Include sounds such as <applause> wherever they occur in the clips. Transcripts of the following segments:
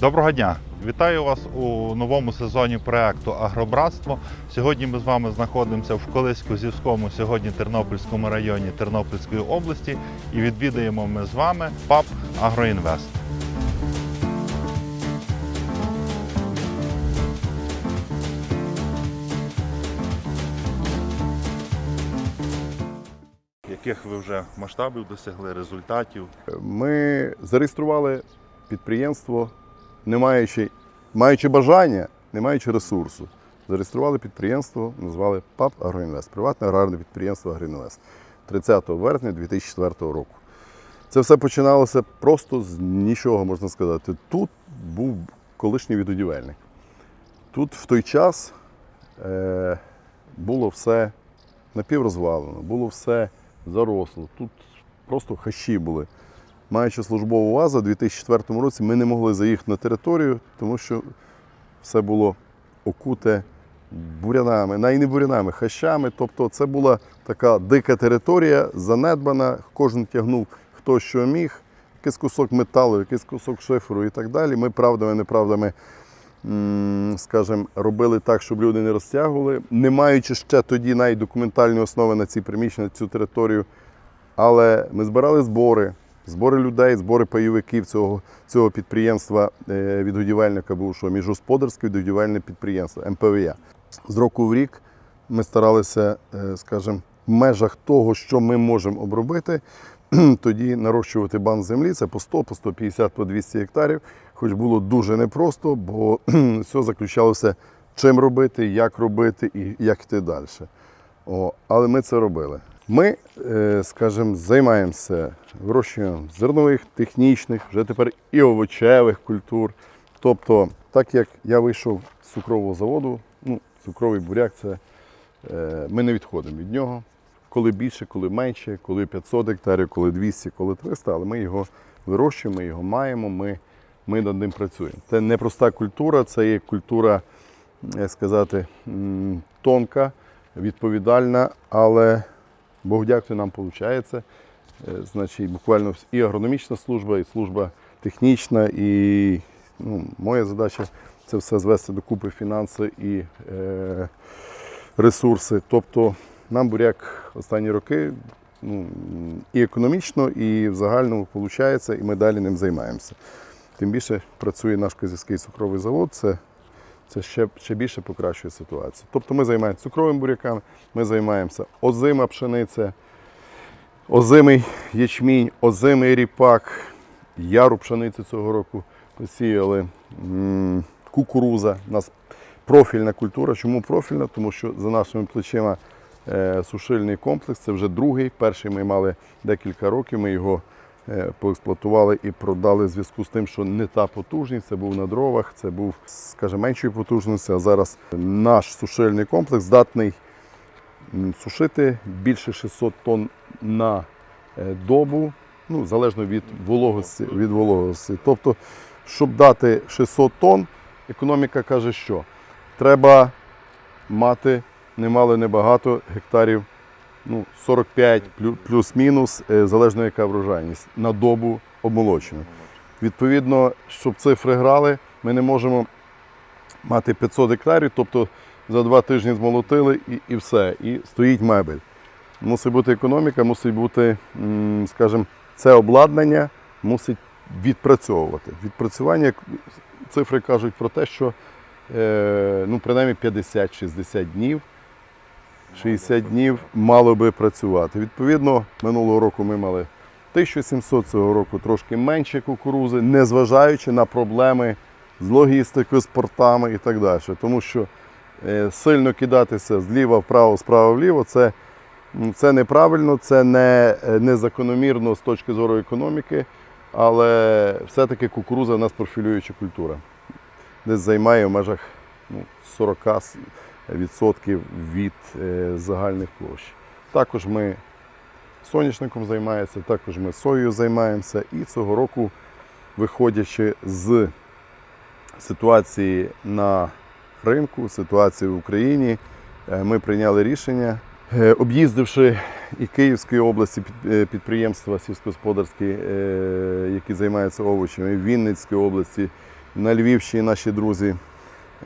Доброго дня! Вітаю вас у новому сезоні проекту Агробратство. Сьогодні ми з вами знаходимося в Колисько-Зівському, сьогодні Тернопільському районі Тернопільської області і відвідаємо ми з вами ПАП Агроінвест. Вже масштабів досягли, результатів? Ми зареєстрували підприємство, не маючи, маючи бажання, не маючи ресурсу. Зареєстрували підприємство, назвали ПАП Агроінвест, приватне аграрне підприємство Агроінвест 30 вересня 2004 року. Це все починалося просто з нічого, можна сказати. Тут був колишній відудівельник. Тут в той час е, було все напіврозвалено, було все заросло. Тут просто хащі були. Маючи службову вазу, у 2004 році ми не могли заїхати на територію, тому що все було окуте бурянами, навіть не бурянами, хащами. Тобто це була така дика територія, занедбана, кожен тягнув хто що міг, якийсь кусок металу, якийсь кусок шиферу і так далі. Ми правдами, неправдами, скажімо, робили так, щоб люди не розтягували, не маючи ще тоді навіть документальної основи на ці приміщення, цю територію. Але ми збирали збори, збори людей, збори пайовиків цього, цього підприємства е, відгодівельника бувшого міжгосподарське відгодівельне підприємство МПВЯ. З року в рік ми старалися, е, скажімо, в межах того, що ми можемо обробити, <clears throat> тоді нарощувати банк землі. Це по 100, по 150, по 200 гектарів. Хоч було дуже непросто, бо <clears throat> все заключалося, чим робити, як робити і як йти далі. О, але ми це робили. Ми, е, скажімо, займаємося вирощуванням зернових, технічних, вже тепер і овочевих культур. Тобто, так як я вийшов з цукрового заводу, ну, цукровий буряк це е, ми не відходимо від нього. Коли більше, коли менше, коли 500 гектарів, коли 200, коли 300, але ми його вирощуємо, ми його маємо, ми, ми над ним працюємо. Це не проста культура, це є культура, як сказати, тонка, відповідальна, але Бог дякую, нам виходить. Значить, буквально і агрономічна служба, і служба технічна, і ну, моя задача це все звести докупи фінанси і е, ресурси. Тобто нам буряк останні роки ну, і економічно, і в загальному виходить, і ми далі ним займаємося. Тим більше працює наш Козівський цукровий завод, це, це ще, ще більше покращує ситуацію. Тобто ми займаємося цукровими буряками, ми займаємося озима пшениця, озимий ячмінь, озимий ріпак, яру пшениці цього року посіяли, кукуруза. У нас профільна культура. Чому профільна? Тому що за нашими плечима е, сушильний комплекс, це вже другий. Перший ми мали декілька років, ми його поексплуатували і продали в зв'язку з тим, що не та потужність, це був на дровах, це був, скажімо, меншої потужності. А зараз наш сушильний комплекс здатний сушити більше 600 тонн на е, добу, ну, залежно від вологості, від вологості. Тобто, щоб дати 600 тонн, економіка каже, що треба мати немало небагато гектарів, ну, 45 плюс-мінус, е, залежно яка врожайність, на добу обмолочення. Відповідно, щоб цифри грали, ми не можемо мати 500 гектарів, тобто за два тижні змолотили і, і все, і стоїть мебель. Мусить бути економіка, мусить бути, скажімо, це обладнання мусить відпрацьовувати. Відпрацювання, цифри кажуть про те, що е, ну, принаймні 50-60 днів, 60 днів мало би працювати. Відповідно, минулого року ми мали 1700, цього року трошки менше кукурузи, незважаючи на проблеми з логістикою, з портами і так далі. Тому що е, сильно кидатися зліва вправо, справа вліво це, це неправильно, це не, е, не закономірно з точки зору економіки, але все-таки кукуруза в нас профілююча культура. Десь займає в межах ну, 40% від е, загальних площ. Також ми соняшником займаємося, також ми соєю займаємося. І цього року, виходячи з ситуації на ринку, ситуації в Україні, е, ми прийняли рішення, е, об'їздивши і Київської області під- підприємства сільськогосподарські, які займаються овочами, і в Вінницькій області, на Львівщині наші друзі.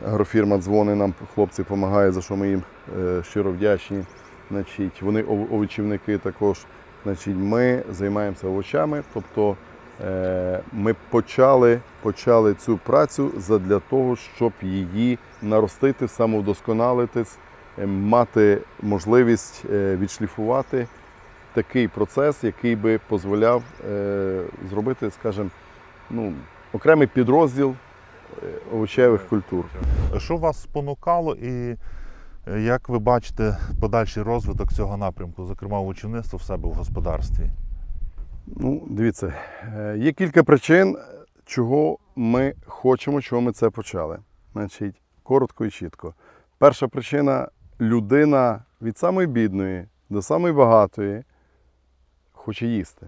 Агрофірма дзвони нам хлопці допомагають, за що ми їм е, щиро вдячні. Значить, вони овочівники також. Значить, ми займаємося овочами, тобто е, ми почали, почали цю працю задля того, щоб її наростити, самовдосконалитись, е, мати можливість відшліфувати такий процес, який би дозволяв зробити, скажімо, ну, окремий підрозділ овочевих культур. Що вас спонукало і е, як ви бачите подальший розвиток цього напрямку, зокрема овочівництво в себе в господарстві? Ну, дивіться, е, є кілька причин, чого ми хочемо, чого ми це почали. Значить, коротко і чітко. Перша причина людина від самої бідної до самої багатої хоче їсти.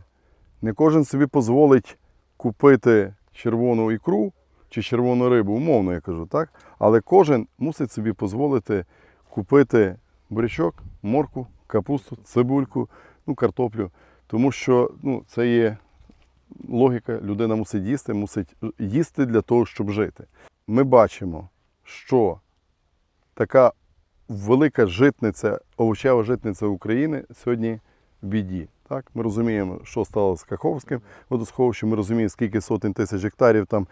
Не кожен собі дозволить купити червону ікру чи червону рибу, умовно я кажу, так? Але кожен мусить собі дозволити купити бурячок, морку, капусту, цибульку, ну, картоплю. Тому що ну, це є логіка, людина мусить їсти, мусить їсти для того, щоб жити. Ми бачимо, що така велика житниця, овочева житниця України сьогодні в біді. Так? Ми розуміємо, що сталося з Каховським водосховищем, ми розуміємо, скільки сотень тисяч гектарів там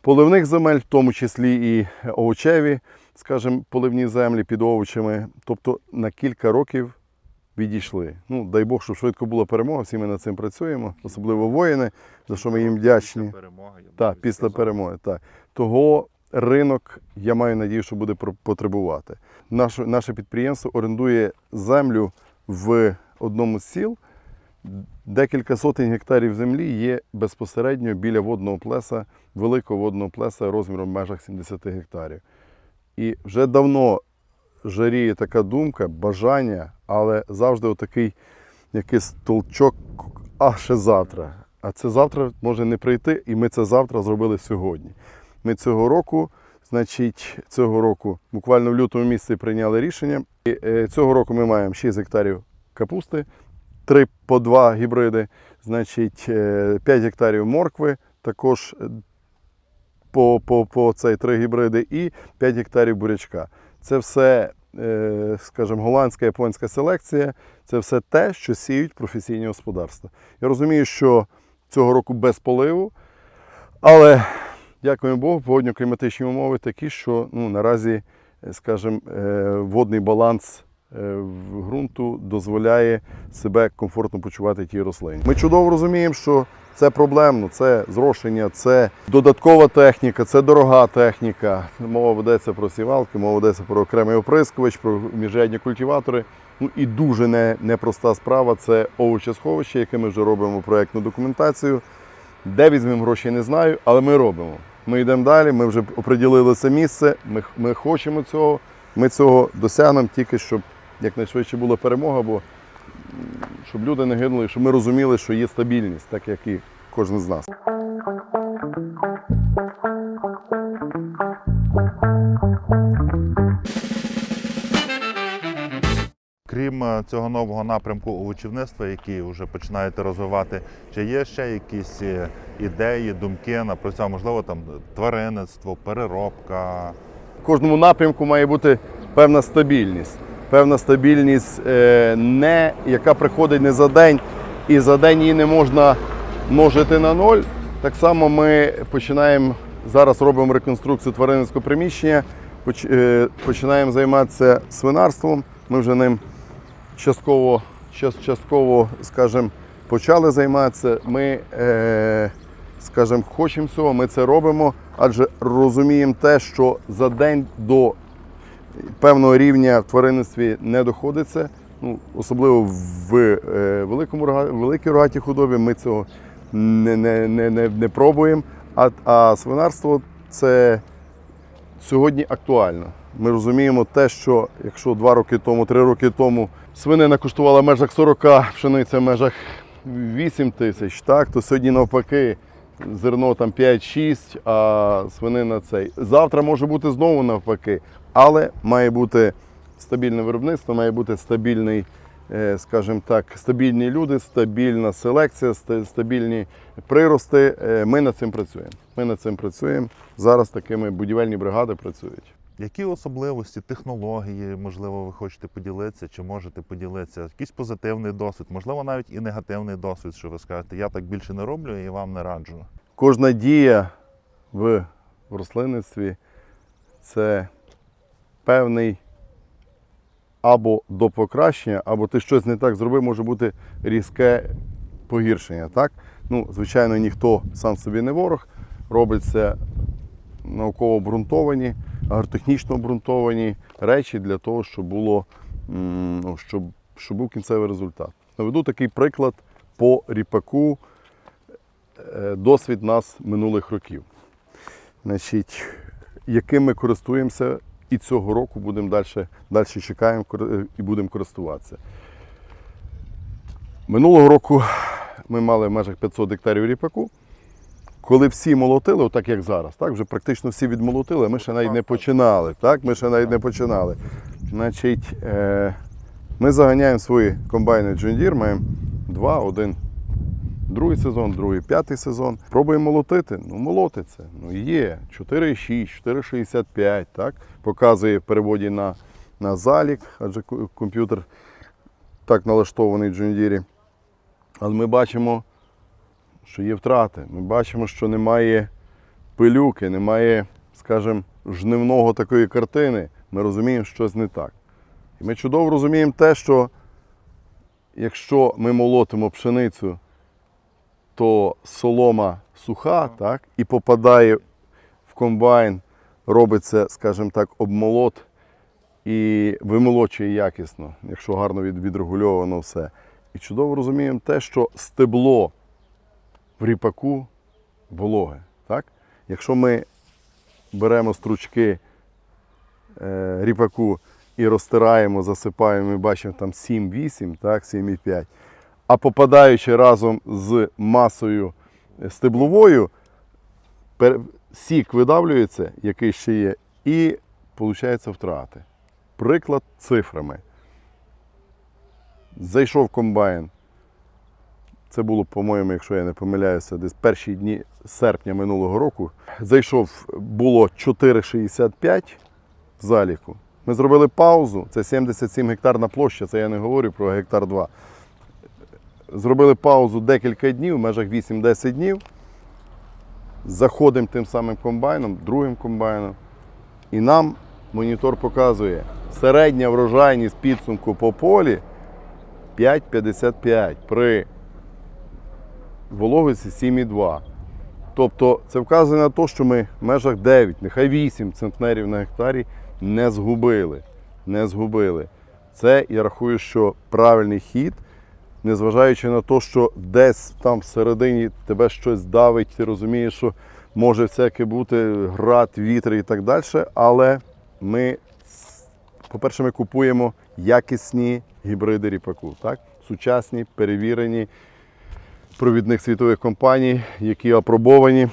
поливних земель, в тому числі і овочеві, скажімо, поливні землі під овочами. Тобто на кілька років відійшли. Ну, дай Бог, щоб швидко була перемога, всі ми над цим працюємо, особливо воїни, за що ми їм вдячні. Після перемоги. Так, після перемоги. Так. Того ринок, я маю надію, що буде потребувати. Наше, наше підприємство орендує землю в одному з сіл. Декілька сотень гектарів землі є безпосередньо біля водного плеса, великого водного плеса розміром в межах 70 гектарів. І вже давно жаріє така думка, бажання, але завжди отакий якийсь толчок, а ще завтра. А це завтра може не прийти, і ми це завтра зробили сьогодні. Ми цього року, значить, цього року, буквально в лютому місяці прийняли рішення. І, е, цього року ми маємо 6 гектарів капусти, 3 по 2 гібриди, значить, е, 5 гектарів моркви, також е, по, по, по цей 3 гібриди і 5 гектарів бурячка. Це все, е, скажімо, голландська японська селекція. Це все те, що сіють професійні господарства. Я розумію, що цього року без поливу, але дякуємо Богу, погодньо-кліматичні умови такі, що ну, наразі, е, скажімо, е, водний баланс е, ґрунту дозволяє себе комфортно почувати тій рослині. Ми чудово розуміємо, що це проблемно, це зрошення, це додаткова техніка, це дорога техніка. Мова ведеться про сівалки, мова ведеться про окремий оприскувач, про міжрядні культиватори. Ну і дуже не, непроста справа це овочесховище, яке ми вже робимо проєктну документацію. Де візьмемо гроші, не знаю, але ми робимо. Ми йдемо далі, ми вже оприділили це місце, ми, ми хочемо цього, ми цього досягнемо тільки, щоб якнайшвидше була перемога, бо щоб люди не гинули, щоб ми розуміли, що є стабільність, так як і кожен з нас. Крім е, цього нового напрямку овочівництва, який вже починаєте розвивати, чи є ще якісь е, ідеї, думки на про це, можливо, там тваринництво, переробка. В кожному напрямку має бути певна стабільність. Певна стабільність, е, не, яка приходить не за день, і за день її не можна множити на ноль. Так само ми починаємо зараз робимо реконструкцію тваринницького приміщення, е, починаємо займатися свинарством. Ми вже ним частково, частково скажімо, почали займатися. Ми, е, скажімо, хочемо цього, ми це робимо, адже розуміємо те, що за день до певного рівня в тваринництві не доходиться. Ну, особливо в е, великому великій рогатій худобі ми цього не, не, не, не, не пробуємо. А, а свинарство це сьогодні актуально. Ми розуміємо те, що якщо два роки тому, три роки тому свинина коштувала в межах 40, пшениця в межах 8 тисяч, так, то сьогодні навпаки зерно там 5-6, а свинина цей. Завтра може бути знову навпаки, але має бути стабільне виробництво, має бути стабільний, е, скажімо так, стабільні люди, стабільна селекція, стабільні прирости. Е, Ми над цим працюємо. Ми над цим працюємо. Зараз такими будівельні бригади працюють. Які особливості, технології, можливо, ви хочете поділитися, чи можете поділитися? Якийсь позитивний досвід, можливо, навіть і негативний досвід, що ви скажете, я так більше не роблю і вам не раджу. Кожна дія в рослинництві це певний або до покращення, або ти щось не так зробив, може бути різке погіршення. Так? Ну, звичайно, ніхто сам собі не ворог. Робиться науково обґрунтовані, агротехнічно обґрунтовані речі для того, щоб було ну, щоб, щоб був кінцевий результат. Наведу такий приклад по ріпаку е, досвід нас минулих років. Значить, яким ми користуємося і цього року будемо далі, далі чекаємо і будемо користуватися. Минулого року ми мали в межах 500 гектарів ріпаку. Коли всі молотили, отак як зараз, так, вже практично всі відмолотили, ми ще навіть не починали. Так, ми ще навіть не починали. Значить, е, ми заганяємо свої комбайни Deere, маємо два, один другий сезон, другий, п'ятий сезон. Пробуємо молотити. Ну, молотиться. Ну, є. 4,6, 4,65, так? Показує в переводі на, на залік, адже комп'ютер так налаштований в Deere. Але ми бачимо, що є втрати. Ми бачимо, що немає пилюки, немає, скажімо, жнивного такої картини. Ми розуміємо, що щось не так. І ми чудово розуміємо те, що якщо ми молотимо пшеницю, то солома суха, так, і попадає в комбайн, робиться, скажімо так, обмолот і вимолочує якісно, якщо гарно відрегульовано все. І чудово розуміємо те, що стебло в ріпаку вологе. Так? Якщо ми беремо стручки е, ріпаку і розтираємо, засипаємо, ми бачимо там 7-8, так, 7,5, а попадаючи разом з масою стебловою, сік видавлюється, який ще є, і виходить втрати. Приклад цифрами. Зайшов комбайн. Це було, по-моєму, якщо я не помиляюся, десь перші дні серпня минулого року. Зайшов, було 4,65 в заліку. Ми зробили паузу. Це 77 гектарна площа, це я не говорю про гектар 2. Зробили паузу декілька днів, в межах 8-10 днів. Заходимо тим самим комбайном, другим комбайном. І нам монітор показує середня врожайність підсумку по полі 5,55 при вологості 7,2. Тобто це вказує на те, що ми в межах 9, нехай 8 центнерів на гектарі не згубили. Не згубили. Це я рахую, що правильний хід, незважаючи на те, що десь там всередині тебе щось давить, ти розумієш, що може всяке бути град, вітер і так далі. Але ми, по-перше, ми купуємо якісні гібриди ріпаку, так? сучасні, перевірені провідних світових компаній, які апробовані,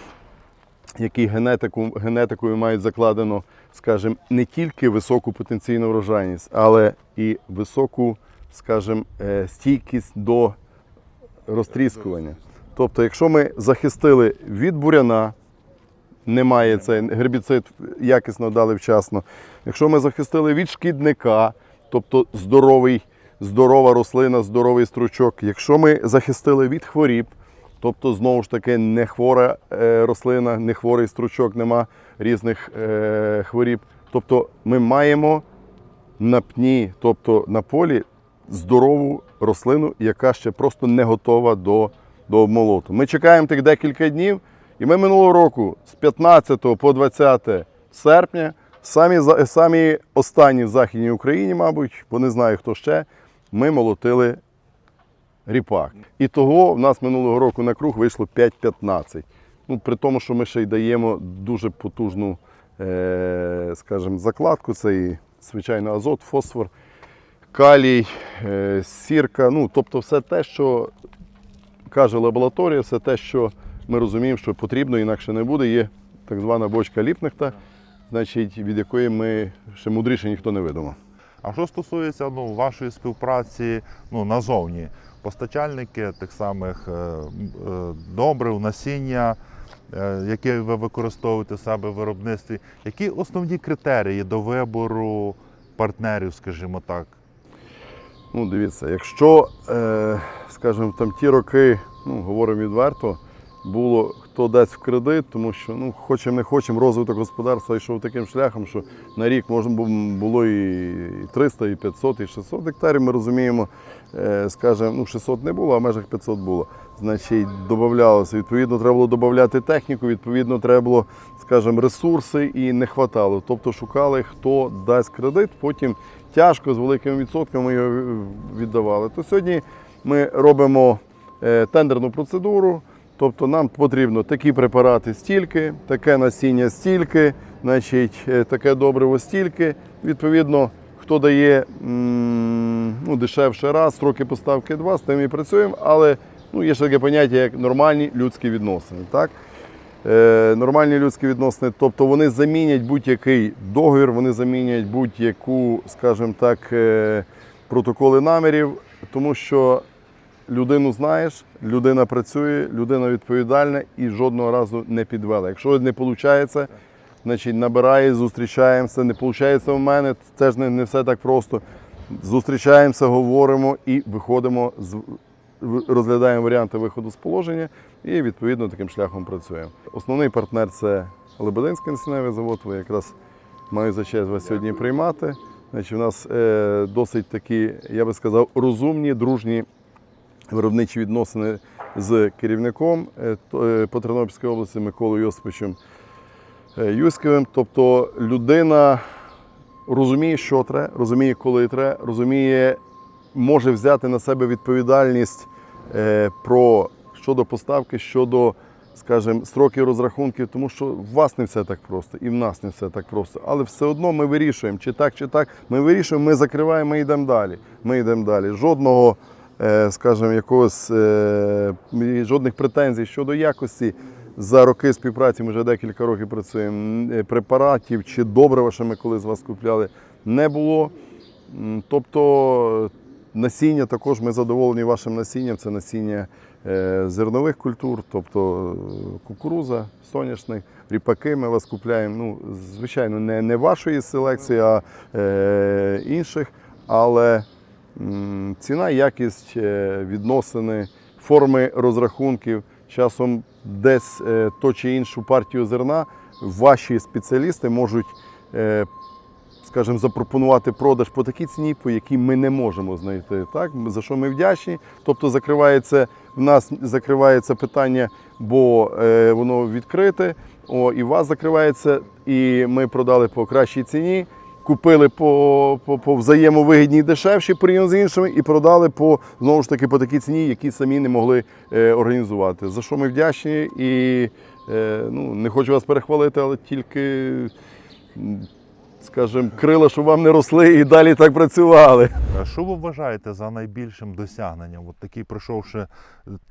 які генетику, генетикою мають закладено, скажімо, не тільки високу потенційну врожайність, але і високу, скажімо, е, стійкість до розтріскування. Тобто, якщо ми захистили від буряна, немає цей гербіцид якісно дали вчасно. Якщо ми захистили від шкідника, тобто здоровий, здорова рослина, здоровий стручок. Якщо ми захистили від хворіб, тобто знову ж таки не хвора е, рослина, не хворий стручок, нема різних е, хворіб. Тобто ми маємо на пні, тобто на полі, здорову рослину, яка ще просто не готова до, до обмолоту. Ми чекаємо тих декілька днів, і ми минулого року з 15 по 20 серпня, самі, самі останні в Західній Україні, мабуть, бо не знаю хто ще, ми молотили ріпак. І того в нас минулого року на круг вийшло 5-15. Ну, при тому, що ми ще й даємо дуже потужну, е, скажімо, закладку. Це і, звичайно, азот, фосфор, калій, е, сірка. Ну, тобто все те, що каже лабораторія, все те, що ми розуміємо, що потрібно, інакше не буде. Є так звана бочка ліпнехта, значить, від якої ми ще мудріше ніхто не видумав. А що стосується ну, вашої співпраці ну, назовні, постачальники тих самих е, е, добрив, насіння, е, які ви використовуєте в себе в виробництві, які основні критерії до вибору партнерів, скажімо так? Ну, дивіться, якщо, скажімо, там ті роки, ну, говоримо відверто, було хто дасть в кредит, тому що ну, хочемо не хочемо, розвиток господарства йшов таким шляхом, що на рік можна було і 300, і 500, і 600 гектарів. Ми розуміємо, е, скажімо, ну 600 не було, а в межах 500 було. Значить, додавалося. Відповідно, треба було додати техніку, відповідно, треба було, скажімо, ресурси і не хватало. Тобто шукали, хто дасть кредит, потім тяжко з великими відсотками його віддавали. То сьогодні ми робимо е, тендерну процедуру. Тобто нам потрібно такі препарати стільки, таке насіння стільки, значить, е, таке добриво стільки. Відповідно, хто дає ну, дешевше раз, строки поставки два, з тим і працюємо, але ну, є ще таке поняття, як нормальні людські відносини. Так? Е, нормальні людські відносини, тобто вони замінять будь-який договір, вони замінять будь-яку, скажімо так, е, протоколи намірів, тому що людину знаєш, людина працює, людина відповідальна і жодного разу не підвела. Якщо не виходить, значить набирає, зустрічаємося. Не виходить у мене, це ж не, не все так просто. Зустрічаємося, говоримо і виходимо з розглядаємо варіанти виходу з положення і відповідно таким шляхом працюємо. Основний партнер це Лебединський насінневий завод. Ви якраз маю за честь вас сьогодні приймати. Значить, у нас е, досить такі, я би сказав, розумні, дружні виробничі відносини з керівником е, е, по Тернопільській області Миколою Йосиповичем е, Юськовим. Тобто людина розуміє, що треба, розуміє, коли треба, розуміє, може взяти на себе відповідальність про щодо поставки, щодо, скажімо, строків розрахунків, тому що в вас не все так просто, і в нас не все так просто. Але все одно ми вирішуємо, чи так, чи так. Ми вирішуємо, ми закриваємо, ми йдемо далі. Ми йдемо далі. Жодного, скажімо, якогось е, жодних претензій щодо якості. За роки співпраці ми вже декілька років працюємо. е, Препаратів чи добрива, що ми колись з вас купляли, не було. Тобто насіння також ми задоволені вашим насінням. Це насіння е, зернових культур, тобто е, кукуруза, соняшник, ріпаки ми вас купляємо. Ну, звичайно, не, не вашої селекції, а е, інших. Але ціна, якість, е, відносини, форми розрахунків. Часом десь е, то чи іншу партію зерна ваші спеціалісти можуть е, скажімо, запропонувати продаж по такій ціні, по якій ми не можемо знайти. Так? За що ми вдячні. Тобто закривається, в нас закривається питання, бо воно відкрите, о, і у вас закривається, і ми продали по кращій ціні. Купили по, по, по взаємовигідній дешевші порівняно з іншими і продали по знову ж таки по такій ціні, які самі не могли е, організувати. За що ми вдячні і е, ну, не хочу вас перехвалити, але тільки скажімо, крила, щоб вам не росли і далі так працювали. Е, Що ви вважаєте за найбільшим досягненням? От такий пройшовши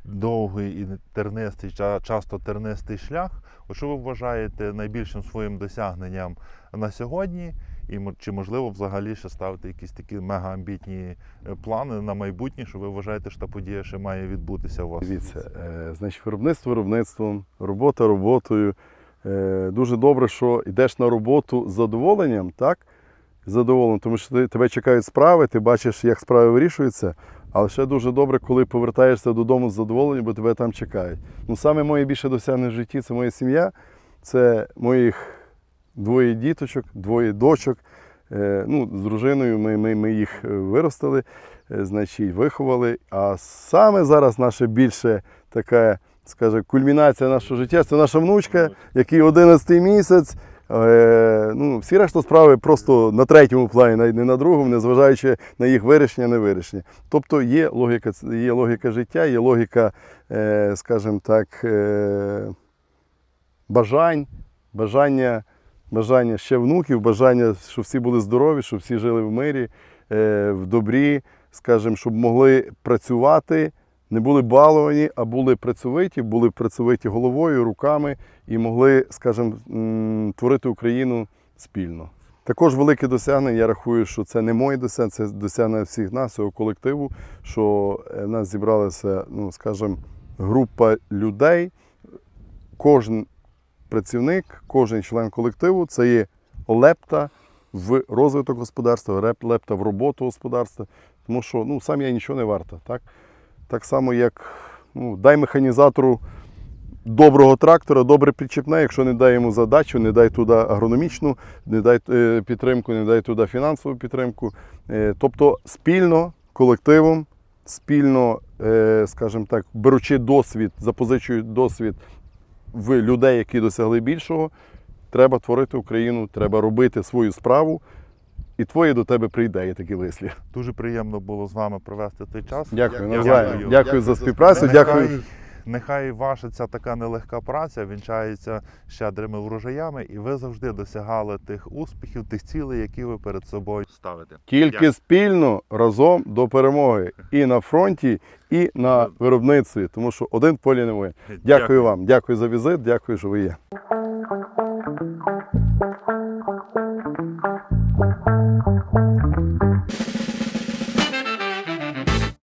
довгий і тернистий, часто тернистий шлях. От що ви вважаєте найбільшим своїм досягненням на сьогодні? І чи можливо взагалі ще ставити якісь такі мегаамбітні е, плани на майбутнє, що ви вважаєте, що та подія ще має відбутися у вас? Дивіться, е, значить, виробництво виробництвом, робота роботою. Е, Дуже добре, що йдеш на роботу з задоволенням, так? З Задоволенням, тому що тебе чекають справи, ти бачиш, як справи вирішуються. Але ще дуже добре, коли повертаєшся додому з задоволенням, бо тебе там чекають. Ну, саме моє більше досягнення в житті це моя сім'я, це моїх двоє діточок, двоє дочок. Е, Ну, з дружиною ми, ми, ми їх е, виростили, е, значить, виховали. А саме зараз наше більше така, скаже, кульмінація нашого життя це наша внучка, який 11 місяць. Ну, всі решта справи просто на третьому плані, не на другому, незважаючи на їх вирішення, не вирішення. Тобто є логіка, є логіка життя, є логіка, скажімо так, бажань, бажання, бажання ще внуків, бажання, щоб всі були здорові, щоб всі жили в мирі, е, в добрі, скажімо, щоб могли працювати не були баловані, а були працьовиті, були працьовиті головою, руками і могли, скажімо, творити Україну спільно. Також велике досягнення. Я рахую, що це не моє досягнення, це досягнення всіх нас, цього колективу, що е, в нас зібралася, ну, скажімо, група людей. Кожен працівник, кожен член колективу це є лепта в розвиток господарства, лепта в роботу господарства. Тому що ну, сам я нічого не варта. Так, так само, як ну, дай механізатору доброго трактора, добре підчіпне, якщо не дай йому задачу, не дай туди агрономічну, не дай е, підтримку, не дай туди фінансову підтримку. Е, тобто спільно, колективом, спільно, е, скажімо так, беручи досвід, запозичуючи досвід в людей, які досягли більшого, треба творити Україну, треба робити свою справу, і твоє до тебе прийде, є такі вислів. Дуже приємно було з вами провести цей час. Дякую, Дякую. Дякую. Дякую за співпрацю. Дякую. Нехай ваша ця така нелегка праця вінчається щедрими врожаями, і ви завжди досягали тих успіхів, тих цілей, які ви перед собою ставите. Тільки Дякую. спільно разом до перемоги і на фронті, і на виробництві, тому що один полі не воїн. Дякую вам, дякую за візит, дякую, що ви є.